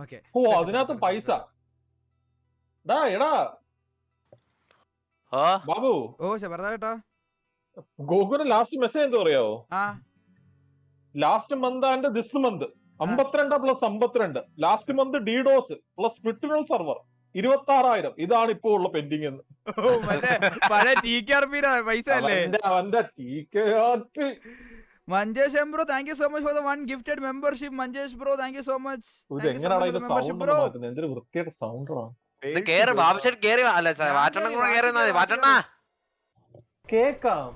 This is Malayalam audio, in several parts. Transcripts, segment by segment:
ഓക്കെ. ഓ അതിനകത്ത് പൈസ. ഡാ എടാ. ബാബു. ഓ ശബർദാ കേട്ടോ. ലാസ്റ്റ് മെസ്സേജ് എന്താ പറയാവോ ആ. Last month and this month അമ്പത്തിരണ്ട് പ്ലസ് അമ്പത്തിരണ്ട്. ലാസ്റ്റ് മന്ത് ഡിഡോസ് പ്ലസ് സ്പിറ്റുനൽ സെർവർ ഇരുപത്തി ആറായിരം ഇതാണ് ഇപ്പോ ഉള്ള പെൻഡിങ് എന്ന്. പൈസ പഴയ ടി കെ ആർ പിയുടെ Manjesh M bro thank you so much for the one gifted membership Manjesh bro thank you so much sound bro എന്തൊരു വൃത്തിയുടെ ഇത് കേറ് ബാബുശേട്ട് കേറി. വാ. അല്ല വാറ്റണ്ണം കൂടെ കേറി, കേറി വന്നാ മതി വാറ്റണ്ണ. വാറ്റണ്ണ കേക്കാം.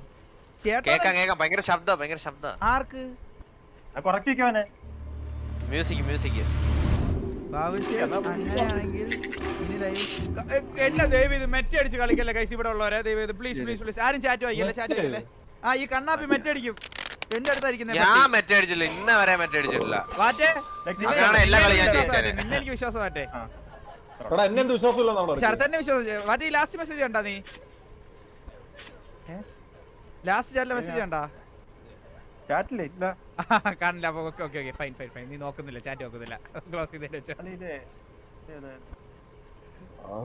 ചേട്ടാ കേക്കാം കേക്കാം. ഭയങ്കര ശബ്ദം ഭയങ്കര ശബ്ദം. ആർക്ക്? Music music. അങ്ങനെയാണെങ്കിൽ ഇനി ലൈവ് ഇത് മെറ്റി അടിച്ച് കളിക്കല്ലേ കൈസ് ഇവിടെ ഉള്ളവരെ? ദൈവം പ്ലീസ് പ്ലീസ് പ്ലീസ് ആരും ചാറ്റ് വായിക്കല്ലേ? ചാറ്റ് വായിക്കല്ലേ? ആ ഈ കണ്ണാപ്പി മെറ്റ് അടിക്കും. എന്റെ അടുത്തായിരിക്കുന്നേ ഞാൻ മെറ്റ അടിച്ചില്ല ഇന്ന വരെ മെറ്റ അടിച്ചിട്ടില്ല. വാറ്റേ നിന്നെ- എല്ലാ നിന്നെ ഞാൻ എനിക്ക് ജയിച്ചേനെ. വിശ്വാസം നിന്നെ എനിക്ക് വിശ്വാസം വാറ്റേ. എടാ എന്നെ എന്ത് വിശ്വാസമില്ലെന്നാണ് ശരത്തന്നെ വിശ്വാസം വാറ്റേ ഈ ലാസ്റ്റ് മെസ്സേജ് കണ്ടാ നീ? ലാസ്റ്റ് ചാറ്റിലെ മെസ്സേജ് കണ്ടാ? ചാറ്റില്ലേ ഇല്ല. കാണില്ല അപ്പൊ okay okay okay. Fine fine fine നീ നോക്കുന്നില്ല ചാറ്റ് നോക്കുന്നില്ല. ക്ലോസ് ചെയ്തേ വെച്ചോ. അല്ല, ഇത് ആ ആ,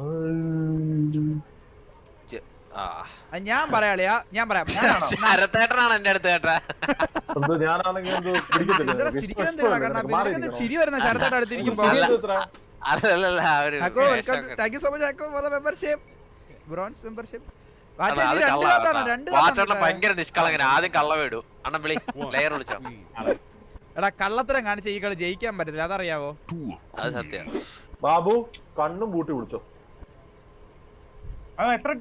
ഞാൻ പറയാളിയാ ഞാൻ പറയാം. ശരത്തേട്ടനാണ് എന്റെ അടുത്ത് ഞാനാണെങ്കിൽ. ചിരി വരുന്ന ശരത്തേട്ട അടുത്തിരിക്കുമ്പോ. അല്ലല്ല thank you so much അക്കോ for the membership bronze membership ഭയങ്കര നിഷ്കളങ്കന. ആദ്യം കള്ള വിടൂ അണ്ണൻ വിളി. ലെയർ വിളിച്ചോ? എടാ കള്ളത്തരം കാണിച്ച ഈ കളി ജയിക്കാൻ പറ്റില്ല അതറിയാവോ? അത് സത്യം. ബാബു കണ്ണും പൂട്ടി വിളിച്ചോ എത്ര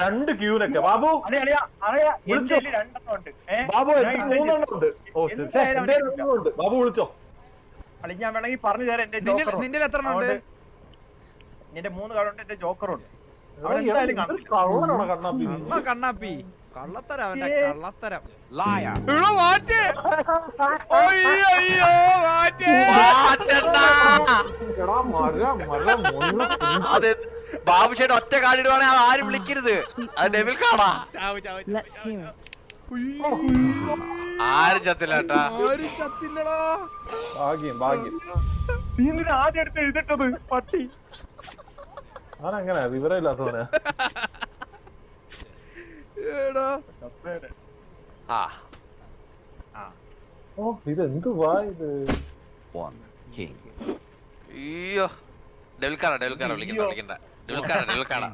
രണ്ട് ക്യൂനൊക്കെ. ബാബു? വിളിച്ചോ? ബാബു ഞാൻ മൂന്നെണ്ണം ഉണ്ട്. ഓ ഉണ്ട്. ബാബു വിളിച്ചോ? അളി ഞാൻ വേണമെങ്കിൽ പറഞ്ഞു തരാം എന്റെ നിന്റെ എത്ര ഉണ്ട് നിന്റെ മൂന്ന് കാർഡുണ്ട് എന്റെ ജോക്കറുണ്ട്. കണ്ണാപ്പി? കണ്ണാപ്പി. കള്ളത്തരം അവന്റെ ഏ. കള്ളത്തരം എടാ, മാറ്റ്. അയ്യോ, അയ്യോ, മാറ്റ്. വാറ്റണ്ണാ! എടാ മര മര മൊണ്ണ അത് ബാബുശേട്ട് ഒറ്റ കാർഡിടുവാണെങ്കിൽ അത് ആരും വിളിക്കരുത് അത് ഡെവിൽ കാണാ ചാവ്, ചാവ്, ചാവ്, Let's ചാവ്, hear ചാവ്. it. ഉയ്യോ. ആരും ചത്തില്ല കേട്ടാ ആരും ചത്തില്ലടാ ഭാഗ്യം ഭാഗ്യം നീ എന്തിനാ ആദ്യം എടുത്ത് എഴുതിട്ടത് പട്ടി ഞാനങ്ങനെ വിവരമില്ലാത്തവനാ എടാ. ആ. ഓ ഇതെന്തുവാ ഇത്? One king. അയ്യോ. ഡെവിൽ കാർഡാ വിളിക്കണ്ട വിളിക്കണ്ട. ഡെവിൽ കാർഡാ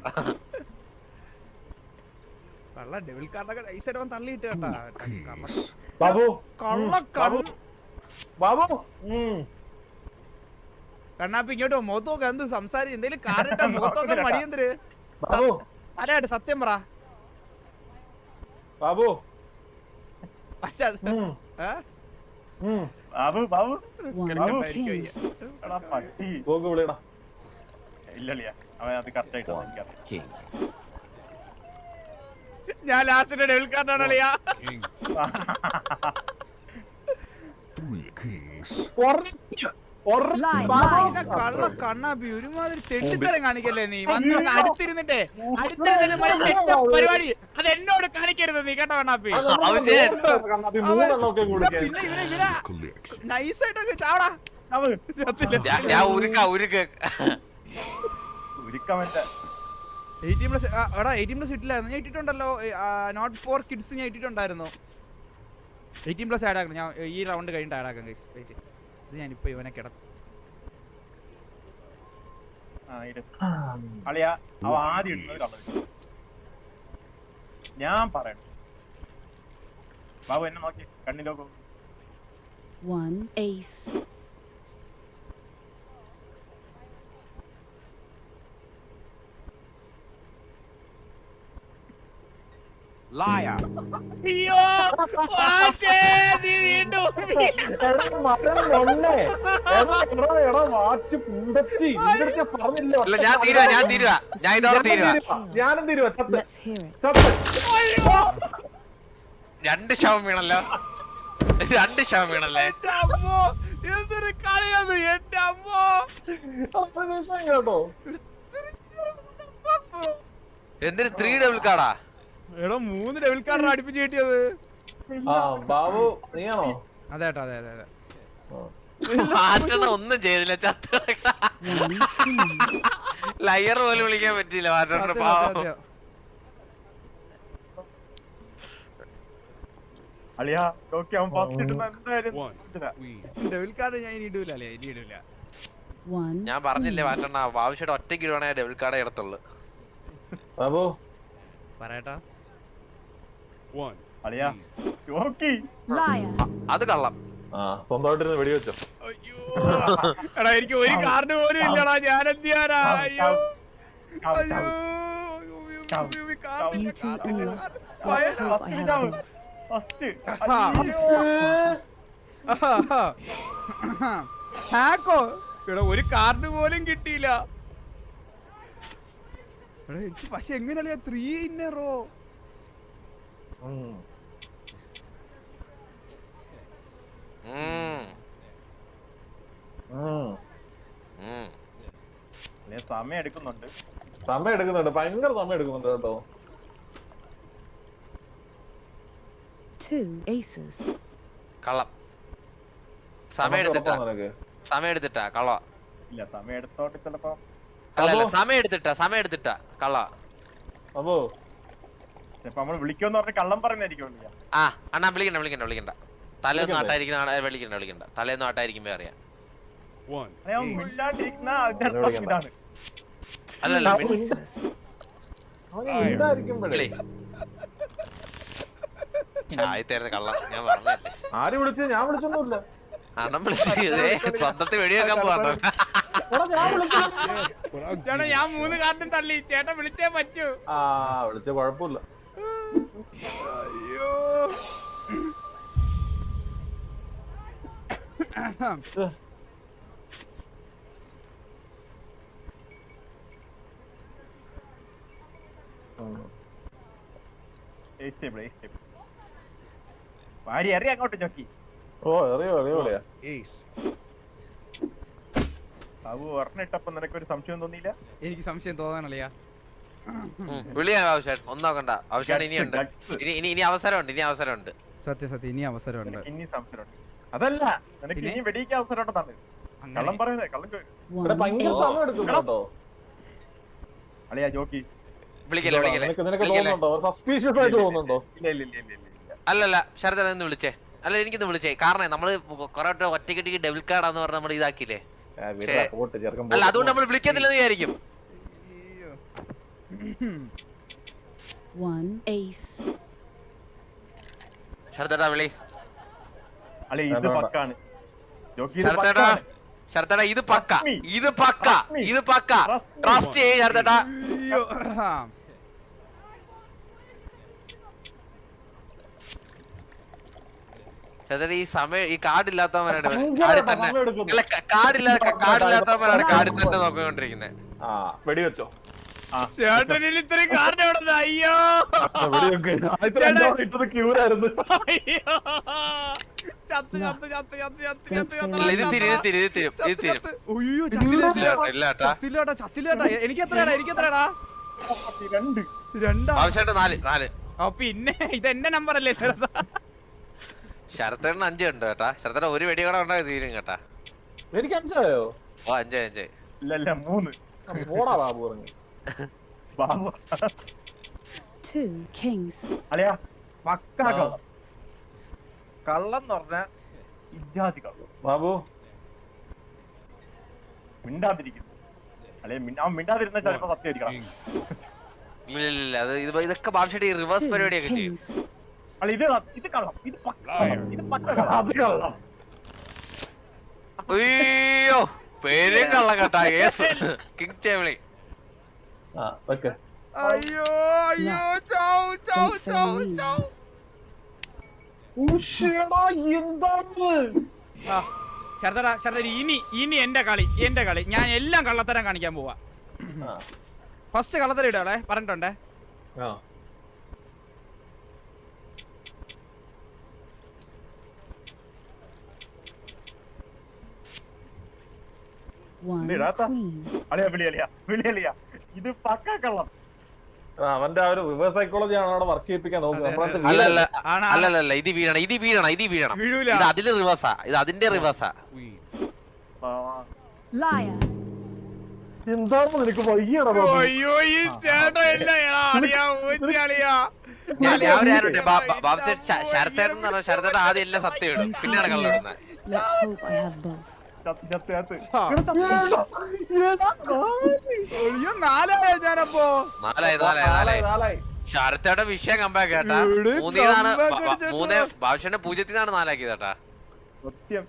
കള്ള ഡെവിൽ കാർഡൊക്കെ നൈസായിട്ട് അവൻ തള്ളിയിട്ട് കേട്ടാ. ബാബു. കള്ള കള്ള ബാബു. കണ്ണാപ്പി ഇങ്ങോട്ട് മുഖത്തൊക്കെ എന്ത് സംസാരിച്ച്? എന്തേലും കാറിട്ട മുഖത്തൊക്കെ മടിയന്തര് ബാബു. അല്ലായിട്ട് സത്യം പറ. ബാബു. ബാബു ബാബു. പട്ടി. വിളിയടാ. ഇല്ല അളിയ അവൻ അത് കറക്റ്റ് ആയിട്ട്. ഞാൻ ലാസ്റ്റിന്റെ ഡെവിൽ കാർഡാണ് അളിയാ. Three ഉറപ്പ്. കള്ള കണ്ണാപ്പി ഒരുമാതിരി തെണ്ടിത്തരം കാണിക്കല്ലേ നീ? വന്നിട്ട് അടുത്തിരുന്നിട്ടേ അടുത്തിരുന്നിട്ട് മറ്റേ പരിപാടി. അത് എന്നോട് കാണിക്കരുത് നീ കേട്ടോ കണ്ണാപ്പി. പിന്നെ ഇവനെ ഇവനെ നൈസായിട്ടൊക്കെ ചത്തില്ല ഞാൻ- ഞാൻ ഉരുക്ക ഉരുക്ക്. ഉരുക്കവന്റെ എയ്റ്റീൻ പ്ലസ് എടാ എയ്റ്റീൻ പ്ലസ് ഇട്ടില്ലായിരുന്നു ഞാൻ ഇട്ടിട്ടുണ്ടല്ലോ നോട്ട് ഫോർ കിഡ്സ് ഞാൻ ഇട്ടിട്ടുണ്ടായിരുന്നു. എയ്റ്റീൻ പ്ലസ് ആഡ് ആക്കണം. ഞാൻ ഈ റൗണ്ട് കഴിഞ്ഞിട്ട് ആഡ് ആക്കാം ഗൈസ് വെയിറ്റ് ഇത് ഞാനിപ്പോ ഇവനെ കിട ആ ഇട്. അളിയ അവ ആദ്യം ഇടുന്നത് കളർ ഞാൻ പറയണം ബാബു എന്നെ നോക്കി കണ്ണിലോക്ക് One ace. അയ്യോ മാറ്റേ, നീ വീണ്ടും എടാ, മരം കൊണ്ടേ. എടാ, എടാ, എടാ, വാറ്റ് പുണ്ടച്ചി. ഇതൊക്കെ പറഞ്ഞില്ലേ, അല്ല ഞാൻ തീരുവാ ഞാൻ തീരുവാ. ഞാൻ ഇതോടെ ഞാനും തീരുവാ. തീരുവാ. ഞാനും തീരുവാ ചത്ത്. Let's hear it. ചത്ത്. രണ്ട് ശവം വീണല്ലോ. രണ്ട് ശവം വീണല്ലേ? എന്റെ അമ്മോ എന്തൊരു കളിയത് എന്റെ അമ്മോ. അത് വിഷയം കേട്ടോ. എന്തൊരു ത്രീ ഡബിൾ കാർഡാ എടാ മൂന്ന് ലെവൽ കാർഡ് അടുപ്പിച്ച് കിട്ടിയത്. ആ ബാബു നീയാണോ? അതെ കേട്ടോ അതെ അതെ അതെ. മാറ്റണ ഒന്നും ചെയ്തില്ല ചത്ത ലയർ പോലും വിളിക്കാൻ പറ്റിയില്ല മാറ്റണ സത്യം, പാവം. സത്യം, സത്യം. അളിയാ നോക്കി അവൻ ഫസ്റ്റ് ഇടുന്ന എന്തായാലും ഇതിനാ. ഡബിൾ കാർഡ് ഞാൻ ഇനി ഇടൂല അല്ലേ ഇനി ഇടൂല. One. ഞാൻ പറഞ്ഞില്ലേ. മാറ്റണ ആവശ്യമായിട്ട് ഒറ്റയ്ക്ക് ഇടുവാണെങ്കിൽ ഡെബിൾ കാർഡേ ഇടത്തുള്ളു. ബാബു. പറയട്ടാ അളിയാ. അത് കള്ളം ആ സ്വന്തമായിട്ടിരുന്ന് വെടിവെച്ചോ എടാ എനിക്ക് ഒരു കാർഡ് പോലും ഇല്ലടാ ഞാൻ എന്ത് ചെയ്യാനാ അയ്യോ ഹാക്കോ എടാ ഒരു കാർഡ് പോലും കിട്ടിയില്ല എടാ എനിക്ക് പക്ഷെ എങ്ങനെയാ ത്രീ ഇന്നറോ ഉം. ഉം, ഉം. ഉം. സമയം എടുക്കുന്നുണ്ട് സമയം എടുക്കുന്നുണ്ട്. ഭയങ്കര സമയം എടുക്കുന്നുണ്ട് കേട്ടോ. കള്ളം. സമയം എടുത്തിട്ടാ. സമയം എടുത്തിട്ടാ. കള്ള. ഇല്ല സമയം എടുത്തോട്ട് ചിലപ്പോ അല്ല അല്ല സമയം എടുത്തിട്ടാ. സമയം എടുത്തിട്ടാ. കള്ള. അപ്പോ ചിലപ്പോ നമ്മൾ വിളിക്കുമെന്ന് പറഞ്ഞ് കള്ളം ആ അണ്ണാ വിളിക്കണ്ട വിളിക്കണ്ട വിളിക്കണ്ട. തലേന്ന് വിളിക്കണ്ടേ? ആട്ടായിരിക്കുന്ന വിളിക്കണ്ട വിളിക്കണ്ട. തലേന്ന് ആട്ടായിരിക്കുമ്പോ അറിയാം. അല്ലല്ല ചായ തരുന്ന കള്ളം ഞാൻ പറഞ്ഞല്ലേ ആര് വിളിച്ചത് ഞാൻ വിളിച്ചൊന്നുമില്ല. വിളിച്ചേ സ്വന്തത്തിൽ വെടിവെക്കാൻ ചേട്ടാ ഞാൻ മൂന്ന് കാർഡും തള്ളി. ചേട്ടൻ വിളിച്ചേ പറ്റൂ. ആ വിളിച്ച കുഴപ്പമില്ല. അയ്യോ. വാരി എറി അങ്ങോട്ട് ചോക്കി ഓ എറിയോ എറിയോളിയാ ബാബു ഒരെണ്ണിട്ടപ്പോ നിനക്കൊരു സംശയം തോന്നിയില്ല? എനിക്ക് സംശയം തോന്നാനല്ലയാ. വിളിയാ ആവശ്യം ഒന്ന് നോക്കണ്ട. ആവശ്യമാണ് ഇനിയുണ്ട്. ഇനി ഇനി ഇനി അവസരമുണ്ട് ഇനി അവസരമുണ്ട്. സത്യം സത്യം. ഇനി അവസരമുണ്ട്. ഇനി സംശയമുണ്ട്. അതല്ല നിനക്ക്? ഇനി വെടിയിക്കാൻ അവസരം ഉണ്ടെന്നാണ് കള്ളം പറയുന്നേ കള്ളം ഇവിടെ ഭയങ്കര സമയം. എടുക്കുന്നു കേട്ടോ അളിയാ ജോക്കി. വിളിക്കല്ലേ വിളിക്കല്ലേ. സസ്പീഷ്യസ് ആയിട്ട് തോന്നുന്നുണ്ടോ? ഇല്ല ഇല്ല ഇല്ല ഇല്ല അല്ലല്ല ശരത് എന്ന് വിളിച്ചേ. അല്ല എനിക്കൊന്ന് വിളിച്ചേ. കാരണം നമ്മൾ കൊറേ ഒറ്റയ്ക്ക് ഡെബിൾ കാർഡാന്ന് പറഞ്ഞ നമ്മൾ ഇതാക്കിയില്ലേ? അല്ല അതുകൊണ്ട് നമ്മൾ വിളിക്കത്തില്ലെന്ന് വിചാരിക്കും. ശരത്തേട്ടാ വിളി. ഇത്. പക്കാണ്. ജോക്കി ഇത് ശരത്തേട്ടാ പക്കാണ്. ശരത്തേട്ടാ ഇത് പക്ക. ഇത് പക്ക. ഇത് പക്ക. ട്രസ്റ്റ് ചെയ്യ് ശരത്തേട്ടാ. ഈ സമയം ഈ കാർഡ് ഇല്ലാത്തവന്മാരാണ് ഭയങ്കര കാർഡിൽ തന്നെ സമയം എടുക്കുന്നു. അല്ല കാർഡില്ല കാർഡില്ലാത്തവന്മാരാണ് കാർഡിൽ തന്നെ നോക്കിക്കൊണ്ടിരിക്കുന്നത് ആ വെടിവെച്ചോ. ചേട്ടനിൽ ഇത്രയും കാരണം എവിടെ അയ്യോ. ഇട്ടത് ക്യൂരായിരുന്നു എനിക്ക് എത്രയാടാ എനിക്ക് എത്രയാടാ? പിന്നെ ഇത് എന്റെ നമ്പർ അല്ലേ ചേട്ടാ? ശരത്തേട്ടന് അഞ്ച് ഉണ്ട് കേട്ടാ. ശരത്തേട്ട ഒരു വെടി കൂടെ ഉണ്ടായി തീരും കേട്ടാ. എനിക്ക് അഞ്ചായോ? ഓ അഞ്ചേ അഞ്ചേ. ഇല്ല ഇല്ല മൂന്ന്. ബാബു പറഞ്ഞു. Two kings. അല്ലയാ പക്കാ. കള്ളം കള്ളം എന്ന് പറഞ്ഞ ഇജാതി കള്ളം ബാബു. മിണ്ടാതിരിക്കുന്നു. അല്ലെ അവൻ മിണ്ടാതിരുന്ന ചിലപ്പോ സത്യമായിരിക്കണം അത് ഇത് ഇതൊക്കെ ഭാഷയുടെ ഈ റിവേഴ്സ് പരിപാടിയൊക്കെ ചെയ്യും. അല്ല ഇത് ഇത് കള്ളം. ഇത് പക്ക. ഇത് പക്ക കള്ളം. അത് കള്ളം. അയ്യോ പേരും കള്ളം കേട്ടാ കേസ് കിങ് ടേബിളി ആ വെക്ക്. അയ്യോ അയ്യോ. ചാവ് ഉശ്ശേടാ, എന്താണ് ആ ശരതടാ ശരത ഇനി ഇനി എന്റെ കളി എന്റെ കളി. ഞാൻ എല്ലാം കള്ളത്തരം കാണിക്കാൻ പോവാ. ഫസ്റ്റ് കള്ളത്തരം ഇടാളെ പറഞ്ഞിട്ടുണ്ടേ? ആ. One queen. Alia, Alia, Alia, അളിയാ. ഇത് പക്ക കള്ളം. അവന്റെ ആ ഒരു റിവേഴ്സ് സൈക്കോളജി ആണ് അവിടെ വർക്ക് ചെയ്യിപ്പിക്കാൻ നോക്കുന്നത്. അല്ലല്ല ഇത് വീഴണം ഇത് വീഴണം ഇത് വീഴണം. ഇത് അതിൽ റിവേഴ്സാ ഇത് അതിന്റെ റിവേഴ്സാ. നിനക്ക് വയ്യടാ അയ്യോ ഈ ശരത്തേട്ടൻ എന്ന് പറഞ്ഞാൽ ശരത്തേട്ടൻ ആദ്യം എല്ലാം സത്യം ഇടും. പിന്നെയാണ് കള്ളിടുന്നത് Let's hope I have both. അയ്യോ, നാലായോ ഞാനപ്പോ നാലായി നാലായി നാലായി നാലായി. ശരത്തേടെ വിഷയം കമ്പാക്ക് കേട്ടാ മൂന്നിന്നാണ് മൂന്ന് ഭാഷന്റെ പൂജ്യത്തിൽ നിന്നാണ് നാലാക്കിയത് കേട്ടാ സത്യം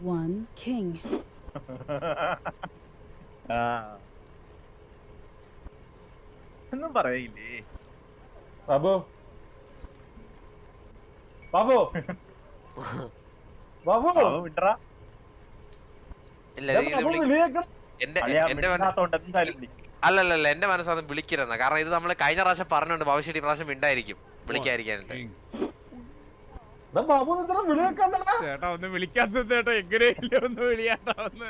One king. ആ. ഒന്നും പറയില്ലേ? ബാബു. ബാബു. ബാബു. അവൻ അല്ലല്ല. എന്റെ അളിയാ, എന്റെ മന- മിണ്ടാത്തോണ്ട് എന്തായാലും വിളിക്കും. അല്ലല്ലല്ല എന്റെ മനസ്സത് വിളിക്കരുന്ന കാരണം ഇത് നമ്മൾ കഴിഞ്ഞ പ്രാവശ്യം പറഞ്ഞുണ്ട് ഭവിഷ്യത്ത് പ്രാവശ്യം മിണ്ടായിരിക്കും. വിളിക്കാതിരിക്കാനുണ്ട് ചേട്ടാ ഒന്ന് വിളിക്കാത്തത് ചേട്ടാ എങ്ങനെയല്ലോ ഒന്ന് വിളിയാട്ടാ ഒന്ന്.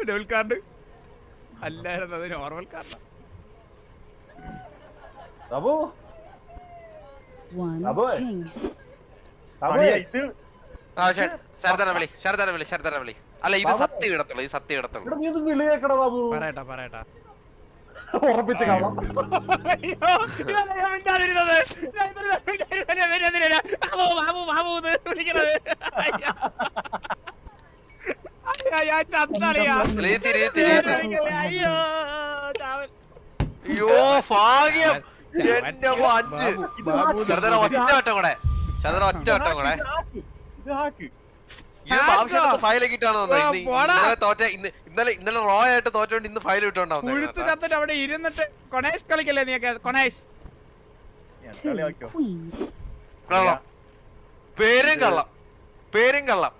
ഡബിൾ കാർഡ് അല്ലായിരുന്നു അത് normal കാർഡാ Babu One Aboy. king. Babu അളിയാ, ഇത് ശരതര വിളി ശരതര വിളി ശരതര വിളി അല്ല ഇത്. സത്യം ഇടത്തുള്ളൂ ഇത് സത്യം ഇടത്തുള്ളൂ ഇവിടെ നീ വിളിയേക്കടാ ബാബു പറയട്ടാ പറയട്ടാ ഉറപ്പിച്ച് കാണാം അയ്യോ, ഇതല്ല ഞാൻ മിണ്ടാതിരുന്നത്. ഞാൻ മിണ്ടാതിരുന്നത്. ബാബു, ബാബു, ബാബു എന്ന് വിളിക്കണത്. അയ്യോ. ഞാൻ ചത്തളിയാ. അയ്യോ, ചാവൻ. അയ്യോ ഭാഗ്യം. എന്റെ അഞ്ച്. ഒറ്റ വട്ടം കൂടെ. ശരതര ഒറ്റ വട്ടം കൂടെ. ഫയലൊക്കെ ഇട്ടാണ്. ഇന്നലെ തോറ്റ ഇന്ന് ഇന്നലെ ഇന്നലെ റോ ആയിട്ട് തോറ്റോണ്ട് ഇന്ന് ഫയൽ ഇട്ടോണ്ടാ ഉഴുത്ത് ചത്തിട്ട് അവിടെ ഇരുന്നിട്ട് കൊണേഷ് കളിക്കല്ലേ നീ കൊണേഷ്. കള്ളം. പേരും കള്ളം. പേരും കള്ളം.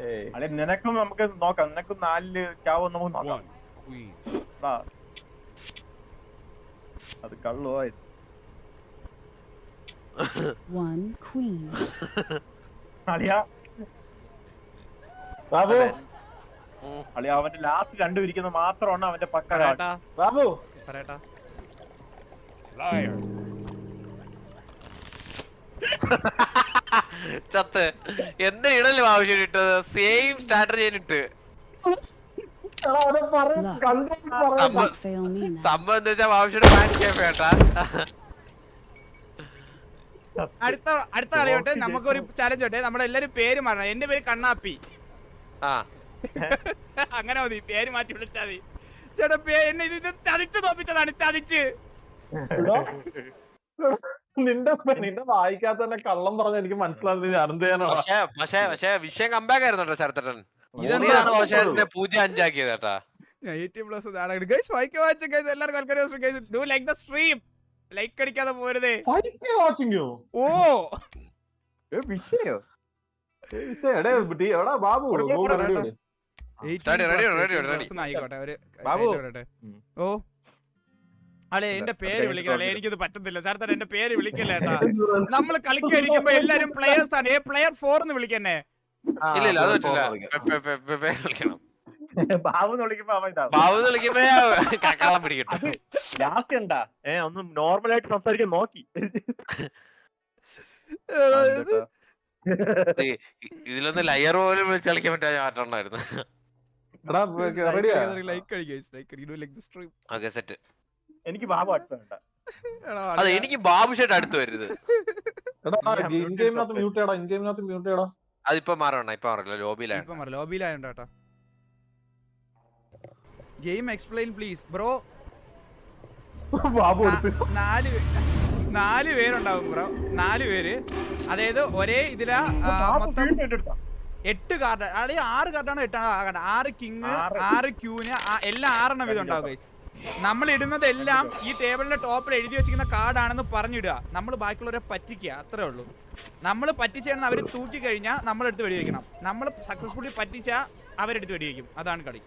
ഏയ്. അളിയാ, നിനക്കും നമുക്ക് നോക്കാം. നിനക്കും നാലിൽ ചാവും നമുക്ക് നോക്കാം. അത് കള്ളോ അളിയ. അവന്റെ ലാസ്റ്റ് രണ്ടു ഇരിക്കുന്നത് മാത്രമാണ് അവന്റെ പക്ക കാർഡ്. പറയട്ടാ. ബാബു പറയട്ടാ എന്ത് ഇടലും ആവശ്യം ഇട്ടത്? സെയിം സ്ട്രാറ്റജി ഇട്ട്. സംഭവം എന്താ വെച്ചാൽ ആവശ്യം അടുത്ത അടുത്ത കളിയോട്ടെ നമുക്കൊരു ചലഞ്ച് ഉണ്ട് നമ്മളെല്ലാരും പേര് മാറണം. എന്റെ പേര് കണ്ണാപ്പി. ആ. അങ്ങനെ മതി. പേര് മാറ്റി വിളിച്ചാ മതി. ചേട്ടാ പേര് എന്നെ ഇത് ചതിച്ച് തോപ്പിച്ചതാണ്. ചതിച്ച്. നിന്റെ നിന്റെ വായിക്കാത്ത തന്നെ കള്ളം പറഞ്ഞ എനിക്ക് മനസ്സിലാകുന്നത് ഞാൻ എന്ത് ചെയ്യാനാണ് പക്ഷേ പക്ഷേ പക്ഷേ വിഷയം കമ്പാക്ക് ആയിരുന്നു കേട്ടോ ശരത്തട്ടൻ അഞ്ചാക്കിയത് കേട്ടാ. പ്ലസ് ഗൈസ് വാച്ച് ഗൈസ് എല്ലാവർക്കും welcome guys do like the stream like അടിക്കാതെ പോരുതേ. വാച്ചിങ്ങോ ഓ. ഏ, വിഷയോ? Babu ready ready ready 18 Ready, ready, plus, ready, 18 ready. plus ന്ന് ആയിക്കോട്ടെ ഒരു ബാബു. ഓ. അളെ എന്റെ പേര് വിളിക്കണേ എനിക്കിത് പറ്റത്തില്ല സാർ തന്നെ എന്റെ പേര് വിളിക്കല്ലേ ഏട്ടാ നമ്മൾ കളിക്കാതിരിക്കുമ്പോ എല്ലാരും പ്ലെയേഴ്സ് ആണ് ഏ പ്ലെയർ ഫോർ എന്ന് വിളിക്കന്നെ ഇല്ല ഇല്ല അത് പറ്റില്ല വിളിക്കണം ബാബു എന്ന് വിളിക്കുമ്പോ അവൻ ബാബു എന്ന് വിളിക്കുമ്പോ കക്കാളം പിടിക്കട്ടെ ലാസ്റ്റ് ഉണ്ടാ ഏ ഒന്ന് നോർമൽ ആയിട്ട് സംസാരിക്കാൻ നോക്കി ഇതിലൊന്ന് ലയർ പോലും വിളിച്ച് കളിക്കാൻ പറ്റാതെ മാറ്റണ്ടായിരുന്നു എടാ റെഡിയാ ലൈക്ക് അടി ഗൈസ് ലൈക്ക് അടി like the stream okay set എനിക്ക് ബാബു അടുത്ത വേണ്ട അതെ എനിക്ക് ബാബു ഷേട്ട് അടുത്ത് വരരുത്. അതിപ്പോ മാറണ ഇപ്പൊ മാറില്ല ലോബിയിലാണ് ലോബിയിലായോണ്ട് കേട്ടോ. Game explain please bro Babu നാല് നാല് പേരുണ്ടാവും ബ്രോ നാല് പേര്. അതായത് ഒരേ ഇതിലാ മൊത്തം എട്ട് കാർഡ് അല്ലെങ്കിൽ ആറ് കാർഡാണ് എട്ടാണ് ആറ് കിങ് ആറ്. ക്യൂന് എല്ലാം ആറെണ്ണം വീതം ഉണ്ടാവും. നമ്മൾ ഇടുന്നതെല്ലാം ഈ ടേബിളിന്റെ ടോപ്പിൽ എഴുതി വെച്ചിരിക്കുന്ന കാർഡാണെന്ന് പറഞ്ഞിടുക. നമ്മൾ ബാക്കിയുള്ളവരെ പറ്റിക്കുക അത്രേ ഉള്ളൂ. നമ്മൾ പറ്റിച്ചാണെന്ന് അവർ തൂക്കി കഴിഞ്ഞാൽ നമ്മളെടുത്ത് വെടിവെക്കണം. നമ്മൾ സക്സസ്ഫുള്ളി പറ്റിച്ചാൽ അവരെടുത്ത് വെടിവെക്കും. അതാണ് കളി.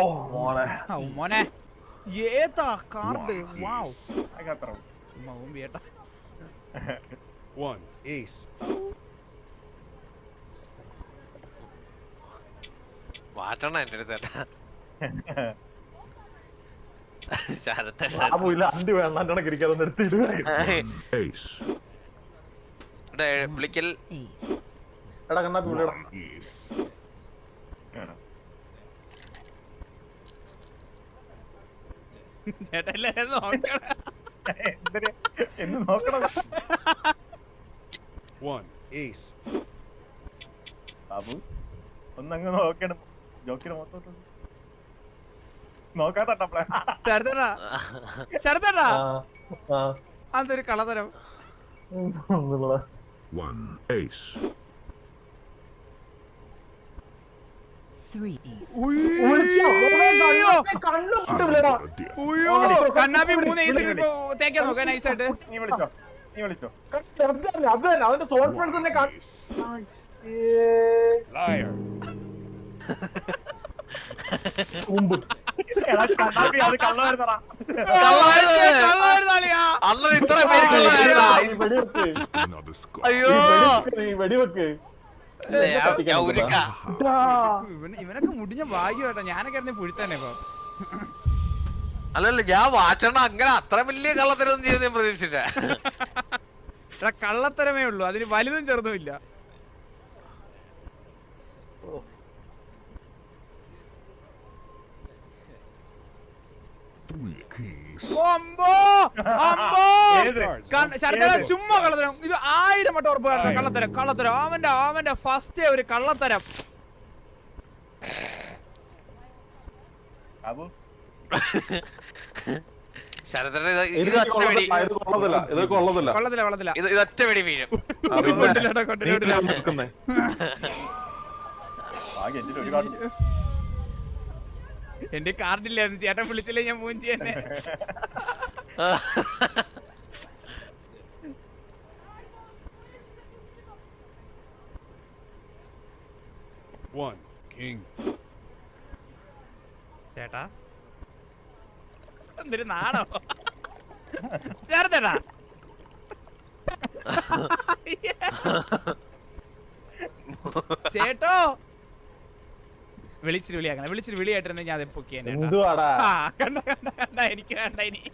ഓ മോനെ. മോനെ. ഏതാ കാർഡ്? വാവ്. Ace. മാറ്റണം എന്റെ അടുത്ത് ചേട്ടാ ശരത്തെ ബാബു ഇല്ല അണ്ടി വേണ്ട എന്റെ കണക്ക് ഇരിക്കാതെ നിർത്തിയിടുക Ace. വിളിക്കൽ. എടാ വിളിയടാ. ഒന്നങ്ങ് നോക്കണം. ജോക്കിന് മൊത്തം ശരത്തേട്ടാ ആ അതൊരു കളതരം. One. Ace. Three ace. ഉയ്യോ. കണ്ണാപ്പി മൂന്ന് ഏസ് തേക്കാൻ നൈസായിട്ട് ഇത്ര അയ്യോ. വെടിവെക്ക്. ഇതാ. ഇവനൊക്കെ മുടിഞ്ഞ ഭാഗ്യം കേട്ടോ. ഞാനൊക്കെ ആയിരുന്നു പുഴുത്തന്നെ ഇപ്പൊ. അല്ലല്ല ഞാൻ വാച്ചണ അങ്ങനെ അത്ര വലിയ കള്ളത്തരൊന്നും ചെയ്യുന്ന ഞാൻ പ്രതീക്ഷിച്ചില്ല. കള്ളത്തരമേ ഉള്ളൂ. അതിന് വലുതും ചെറുതും ഇല്ല. അമ്പോ! അമ്പോ! ഏത്? ചുമ്മാ കള്ളത്തരം. ഇത് ആയിരം വട്ടം ഉറപ്പ് കാരണം കള്ളത്തരം കള്ളത്തരം. അവന്റെ അവന്റെ ഫസ്റ്റ് ഒരു കള്ളത്തരം. ബാബു ശരത്തേട്ട ഇത് ഇത് ഇത് ഒറ്റ വെടി വീഴും. ആ, പിന്നെ എന്റെ കാർഡില്ലായിരുന്നു ചേട്ടൻ വിളിച്ചില്ലേ ഞാൻ മൂഞ്ചി തന്നെ One. King. ചേട്ടാ എന്തൊരു നാണോ ചേർത്തേട്ടാ ചേട്ടോ വിളിച്ചിട്ട് വിളിയാക്കണം വിളിച്ചിട്ട് വിളിയായിട്ടിരുന്ന ഞാൻ അത് ആ കണ്ട കണ്ട കണ്ട എനിക്ക് വേണ്ട ഇനി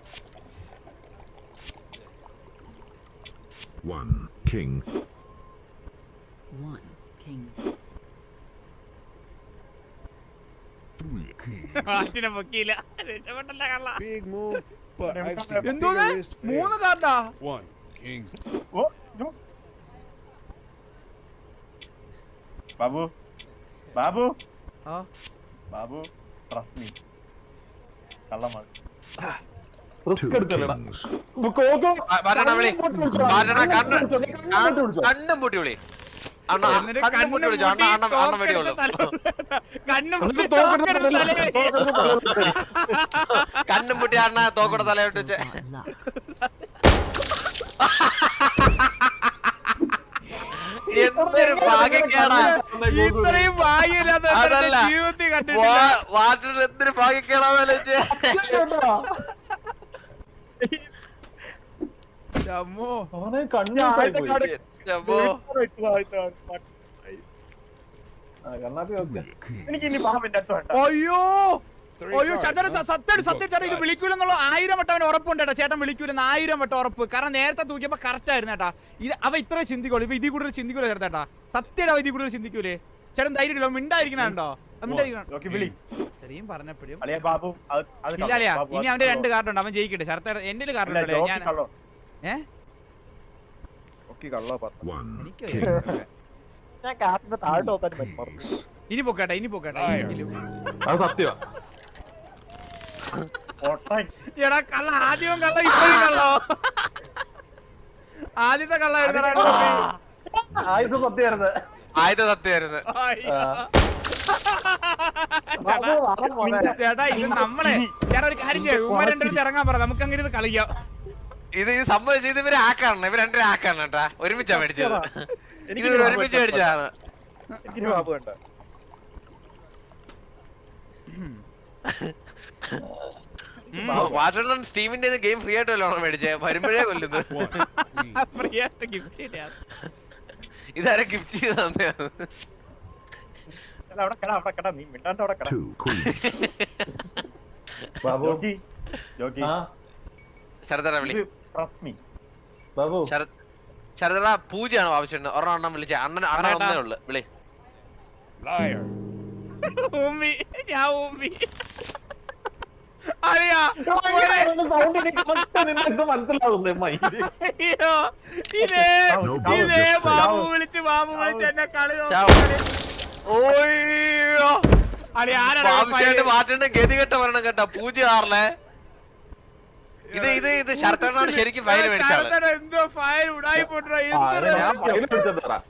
One. King. One king. മാറ്റിനെ പൊക്കിയില്ല രക്ഷപ്പെട്ടല്ല കള്ള Big move, but I've seen എന്തോന്ന് bigger list മൂന്ന് കാർഡാ One. King. ബാബു ബാബു ബാബു കള്ളമാണ് മാറ്റണ കണ്ണ് പൂട്ടി വിളി. അണ്ണ എന്നിട്ട് കണ്ണും പൂട്ടി വിളിച്ചോ? അണ്ണ അണ്ണ അണ്ണ വെടി എന്തൊരു ഭാഗ്യക്കേടാ ഇത്രയും ഭാഗ്യമില്ലാത്ത അതല്ല. ജീവിതത്തിൽ കണ്ടിട്ടില്ല വാട്ടർ എന്തൊരു ഭാഗ്യക്കേടാന്ന് കേട്ടോ? അമ്മോ അവനെ കണ്ണു ഞാൻ പോയി. ആദ്യത്തെ കാർഡ് അപ്പോ ഇട്ടതാ, ഇട്ടതാ, ഇട്ടതാ. ആ, കണ്ണാപ്പി അയ്യോ അയ്യോ ചേട്ടൻ? സത്യം സത്യം ചേട്ടൻ ചേട്ടാ ഇത് വിളിക്കൂലെന്നുള്ള ആയിരം വട്ടം അവന് ഉറപ്പുണ്ട് കേട്ടോ. ചേട്ടൻ വിളിക്കൂലെന്ന് ആയിരം വട്ടം ഉറപ്പ്. കാരണം നേരത്തെ തൂക്കിയപ്പോ കറക്റ്റ് ആയിരുന്നു ചേട്ടാ ഇത് അവ ഇത്ര ചിന്തിക്കോളൂ. ഇപ്പൊ ഇതിൽ കൂടുതൽ ചിന്തിക്കൂല ചേട്ടാ സത്യം അവ ഇതിൽ കൂടുതൽ ചിന്തിക്കൂലേ? ചേട്ടൻ ധൈര്യമില്ല മിണ്ടായിരിക്കണോ ഇത്രയും പറഞ്ഞപ്പോഴും ഇല്ല ഇനി അവന്റെ രണ്ട് കാർഡുണ്ട്. അവൻ ജയിക്കട്ടെ. ശരത്ത എന്റെ കാർഡുണ്ടല്ലേ ഞാൻ കള്ളോ. ഏ? One. എനിക്ക് King. ഞാൻ കാർഡിന്റെ താഴോട്ട് നോക്കാൻ പറ്റും. Kings. ഇനി പൊക്കട്ടെ ഇനി പൊക്കട്ടെ. അത്. എടാ കള്ള ആദ്യവും കള്ള ഇപ്പോഴും കള്ളോ. ആദ്യത്തെ കള്ളായിരുന്നു ആയുധ സത്യമായിരുന്നു. ആയുധ സത്യമായിരുന്നു. ചേട്ടാ ഇത് നമ്മളെ. ചേട്ടാ ഒരു കാര്യം ചെയ്യാം. ഉമ്മ രണ്ടിടത്ത് ഇറങ്ങാൻ പറ. നമുക്ക് അങ്ങനെ ഇത് കളിക്കാം. ഇത് ഇത് സംഭവിച്ചത് ഇത് ഇവർ ആക്കാണ് ഇവർ രണ്ടര ആക്കാണ് കേട്ടാ. ഒരുമിച്ചാ മേടിച്ചത്. ഇത് ഇവർ ഒരുമിച്ച് മേടിച്ചതാണ്. ബാബു വാട്ടർ സ്റ്റീമിന്റെ ഗെയിം ഫ്രീ ആയിട്ട് വല്ലോണം മേടിച്ചേ? വരുമ്പോഴേ കൊല്ലുന്നത്. ഫ്രീ ആയിട്ട് ഗിഫ്റ്റ് ഇതാരെ ഗിഫ്റ്റ് ചെയ്ത് തന്നെയാണ് എടാ, അവിടെ കട അവിടെ കട. നീ മിണ്ടാണ്ട് അവിടെ കട. Two queens. ബാബു. ജോക്കി ജോക്കി. ആ. ശരതര വിളി. Trust me Babu. ശരത് ശരതര പൂജയാണോ ആവശ്യമുണ്ട്? ഒരെണ്ണം അണ്ണം വിളിച്ചേ. അണ്ണൻ അണ്ണൻ ഒന്നേ ഉള്ളു. വിളി. ഞാൻ ഊമ്പി അറിയാ? ഇതേ ഇതേ. ബാബു വിളിച്ച് ബാബു വിളിച്ച് എന്നെ കളി. ഓയ്യോ അളി ആവശ്യമായിട്ട് ആരാ മാറ്റേണ്ട ഗതികെട്ട പറയണം കേട്ടോ. പൂജ ആറിലെ ഇത് ഇത് ഇത് ശരത്തനാണ് ശരിക്കും ഫയൽ മേടിച്ചത്. എന്തോ ഫയൽ ഉടായി പോട്ടോ ഞാൻ ഫയൽ വെച്ചത് തരാം